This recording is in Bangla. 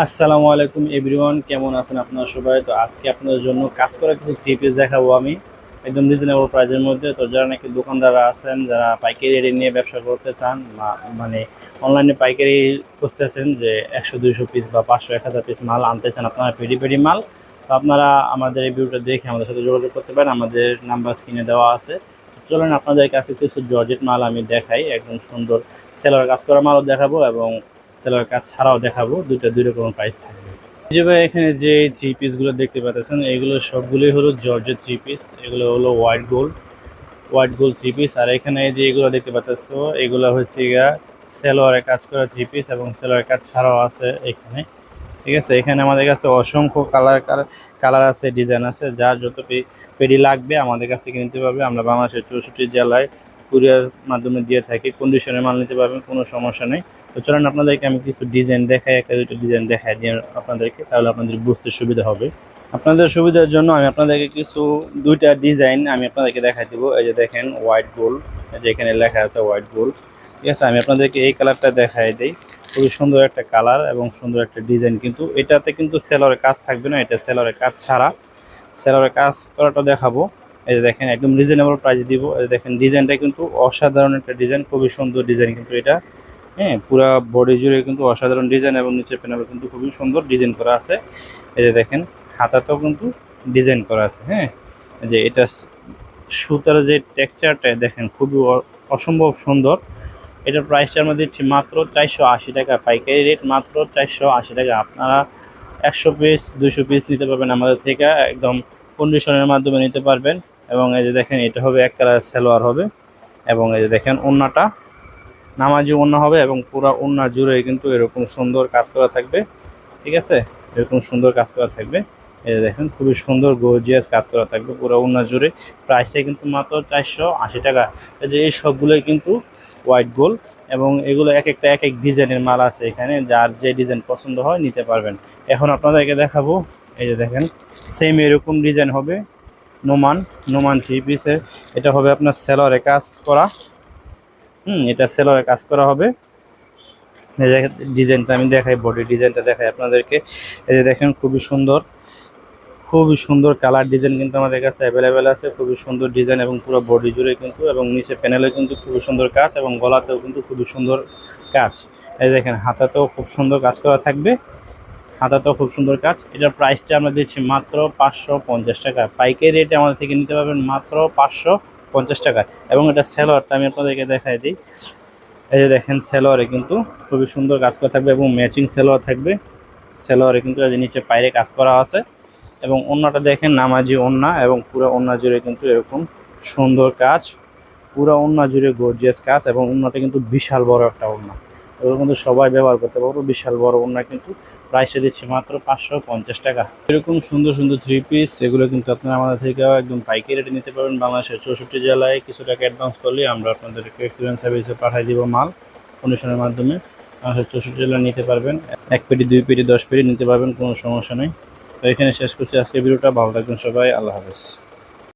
আসসালামু আলাইকুম এভরিওয়ান, কেমন আছেন আপনারা সবাই? তো আজকে আপনাদের জন্য কাজ করা কিছু থ্রি পিস দেখাবো আমি। একদম রিজনেবল প্রাইসের মধ্যে। তো যারা নাকি দোকানদাররা আছেন, যারা পাইকারি রেটে নিয়ে ব্যবসা করতে চান মানে অনলাইনে পাইকারি খুঁজতেছেন যে একশো, দুইশো পিস বা পাঁচশো, এক হাজার পিস মাল আনতে চান, আপনারা পেডি পেডি মাল। তো আপনারা আমাদের এই ভিডিওটা দেখে আমাদের সাথে যোগাযোগ করতে পারেন। আমাদের নাম্বার স্ক্রিনে দেওয়া আছে। চলেন আপনাদের কাছে কিছু জর্জেট মাল আমি দেখাই। একদম সুন্দর সেলার কাজ করা মালও দেখাবো এবং সেলার কাজ ছাড়াও দেখাবো, দুইটা দুই রকম প্রাইস থাকবে। এই যে ভাই, এখানে যে থ্রি পিসগুলো দেখতে পাচ্ছেন, এগুলো সবগুলোই হলো জর্জের থ্রি পিস এগুলো হলো white gold white gold three piece আর এখানে যে এগুলো দেখতে পাচ্ছ, এগুলো হচ্ছে গিয়া সেলোয়ারে কাজ করা থ্রি পিস এবং সেলোয়ারের কাজ ছাড়াও আছে এখানে। ঠিক আছে? এখানে আমাদের কাছে অসংখ্য কালার কালার আছে ডিজাইন আছে, যার যত পেডি লাগবে আমাদের কাছে কিনতে পারবে। আমরা বাংলাদেশের চৌষট্টি জেলায় কুরিয়ার মাধ্যমে দিয়ে থাকি কন্ডিশনে মাল নিতে পারবেন, কোনো সমস্যা নেই। তো চলেন আপনাদেরকে আমি কিছু ডিজাইন দেখাই, একটা দুটো ডিজাইন দেখাই দিয়ে আপনাদেরকে, তাহলে আপনাদের বুঝতে সুবিধা হবে। আপনাদের সুবিধার জন্য আমি আপনাদেরকে কিছু, দুইটা ডিজাইন আমি আপনাদেরকে দেখাই দিব। এই যে দেখেন হোয়াইট গোল্ড যে এখানে লেখা আছে হোয়াইট গোল্ড ঠিক আছে, আমি আপনাদেরকে এই কালারটা দেখাই দিই। খুবই সুন্দর একটা কালার এবং সুন্দর একটা ডিজাইন কিন্তু। এটাতে কিন্তু সেলরের কাজ থাকবে না, এটা সেলরের কাজ ছাড়া। সেলরের কাজ করাটা দেখাবো। এই যে দেখেন, একদম রিজনেবল প্রাইস দিব। এই দেখেন ডিজাইনটা কিন্তু অসাধারণ একটা ডিজাইন খুবই সুন্দর ডিজাইন কিন্তু এটা। হ্যাঁ পুরা বডি জুড়ে কিন্তু অসাধারণ ডিজাইন এবং নিচে প্যানেলে কিন্তু খুবই সুন্দর ডিজাইন করা আছে। এই যে দেখেন, হাতাতেও কিন্তু ডিজাইন করা আছে হ্যাঁ। যে এটা সুতার যে টেক্সচারটা দেখেন, খুবই অসম্ভব সুন্দর। এটার প্রাইসটা আমরা দিচ্ছি মাত্র চারশো আশি টাকা। পাইকারি রেট মাত্র চারশো আশি টাকা। আপনারা একশো পিস দুশো পিস নিতে পারবেন আমাদের থেকে। একদম কন্ডিশনের মাধ্যমে নিতে পারবেন। এবং এই যে দেখেন, এটা হবে এক কালার সালোয়ার হবে। এবং এই যে দেখেন, ওন্নাটা নামাজি ওন্না হবে এবং পুরো ওন্না জুড়ে কিন্তু এরকম সুন্দর কাজ করা থাকবে। ঠিক আছে? এরকম সুন্দর কাজ করা থাকবে। এই দেখেন, খুবই সুন্দর গর্জিয়াস কাজ করা থাকবে পুরো ওন্না জুড়ে। প্রাইসটা কিন্তু মাত্র চারশো আশি টাকা। এই যে এই সবগুলোই কিন্তু হোয়াইট গোল্ড এবং এগুলো এক একটা এক এক ডিজাইনের মাল আছে এখানে। যার যে ডিজাইন পছন্দ হয় নিতে পারবেন। এখন আপনাদেরকে দেখাবো এই যে দেখেন সেম এরকম ডিজাইন হবে নোমান নোমান থ্রি পিসের এটা হবে আপনার সেলরে কাজ করা। হুম, এটা সেলরে কাজ করা হবে। এই যে ডিজাইনটা আমি দেখাই বডি ডিজাইনটা দেখাই আপনাদেরকে। এই যে দেখেন, খুবই সুন্দর। খুবই সুন্দর কালার ডিজাইন কিন্তু আমাদের কাছে অ্যাভেলেবেল আছে। খুবই সুন্দর ডিজাইন এবং পুরো বডি জুড়ে কিন্তু এবং নিচে প্যানেলে কিন্তু খুবই সুন্দর কাজ এবং গলাতেও কিন্তু খুবই সুন্দর কাজ। এই দেখেন, হাতাতেও খুব সুন্দর কাজ করা থাকবে। হাতাতেও খুব সুন্দর কাজ। এটার প্রাইসটা আমরা দিচ্ছি মাত্র পাঁচশো পঞ্চাশ টাকা। পাইকারি রেটে আমাদের থেকে নিতে পারবেন মাত্র পাঁচশো পঞ্চাশ টাকা। এবং এটা সেলোয়ারটা আমি আপনাদেরকে দেখাই দিই। এই যে দেখেন, সেলোয়ারে কিন্তু খুবই সুন্দর কাজ করা থাকবে এবং ম্যাচিং সেলোয়ার থাকবে। সেলোয়ারে কিন্তু নিচে পায়রে কাজ করা আছে। এবং অন্যটা দেখেন, নামাজি ওন্না এবং পুরো ওন্না জুড়ে কিন্তু এরকম সুন্দর কাজ। পুরো ওন্না জুড়ে গর্জিয়াস কাজ এবং অন্যটা কিন্তু বিশাল বড় একটা ওন্না। এগুলো কিন্তু সবাই ব্যবহার করতে পারব। বিশাল বড় ওন্না কিন্তু প্রাইসে দিচ্ছি মাত্র পাঁচশো পঞ্চাশ টাকা। এরকম সুন্দর সুন্দর থ্রি পিস এগুলো কিন্তু আপনারা আমাদের থেকে একদম পাইকারি রেটে নিতে পারবেন। বাংলাদেশের চৌষট্টি জেলায় কিছু টাকা অ্যাডভান্স করলে আমরা আপনাদেরকে এক্সপিরিয়েন্স সার্ভিসে পাঠিয়ে দিব মাল। কন্ডিশনের মাধ্যমে বাংলাদেশের চৌষট্টি জেলায় নিতে পারবেন। এক পেটি, দুই পেটি, দশ পেটি নিতে পারবেন, কোনো সমস্যা নেই। তো এখানে শেষ করছি আজকের ভিডিওটা। ভালো থাকবেন সবাই। আল্লাহ হাফেজ।